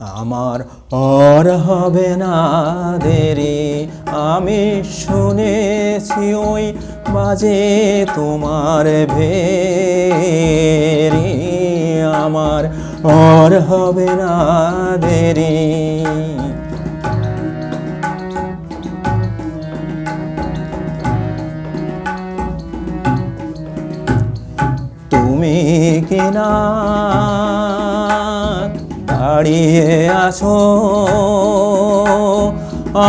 আমার আর হবে না দেরি। আমি শুনেছি ওই বাজে তোমার ভেরি। আমার আর হবে না দেরি। তুমি কিনা দাঁড়িয়ে আছো।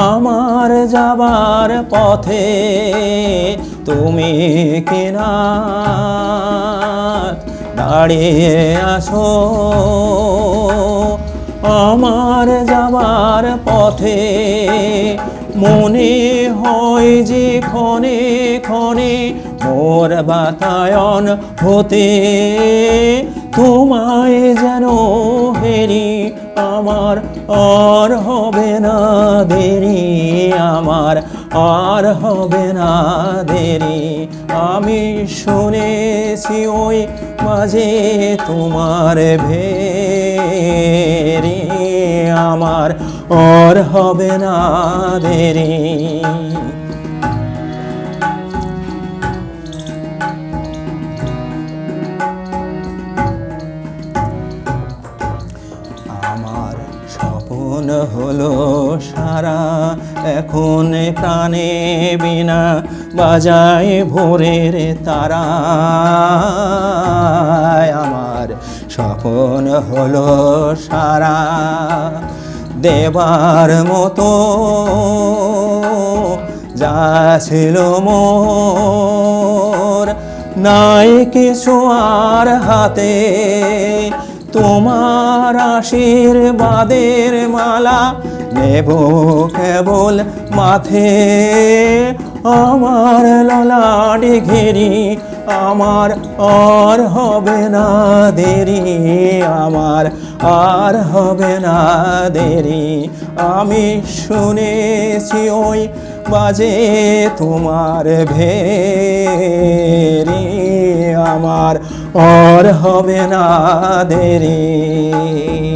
আমার যাবার পথে তুমি কিনা দাঁড়িয়ে আছো। আমার যাবার পথে মনে হয় যে ক্ষণে ক্ষণে মোর বাতায়ন হতে তোমায় যেন হেরি আমার, আর হবে না দেরি, আমার, আর হবে না দেরি। আমি শুনেছি ওই মাঝে তোমার ভেরি, আমার, আর হবে না দেরি। আমার স্বপ্ন হলো সারা। এখন প্রাণে বিনা বাজায় ভোরের তারা। আমার স্বপ্ন হলো সারা। দেবার মতো যা ছিল মোর, নাই কিছু আর হাতে। তোমার আশীর্বাদের মালা নেব কেবল মাথে আমার ললাটে ঘেরি আমার আর হবে না দেরি, আমার আর হবে না দেরি। আমি শুনেছি ওই বাজে তোমার আমার আর হবে না দেরি।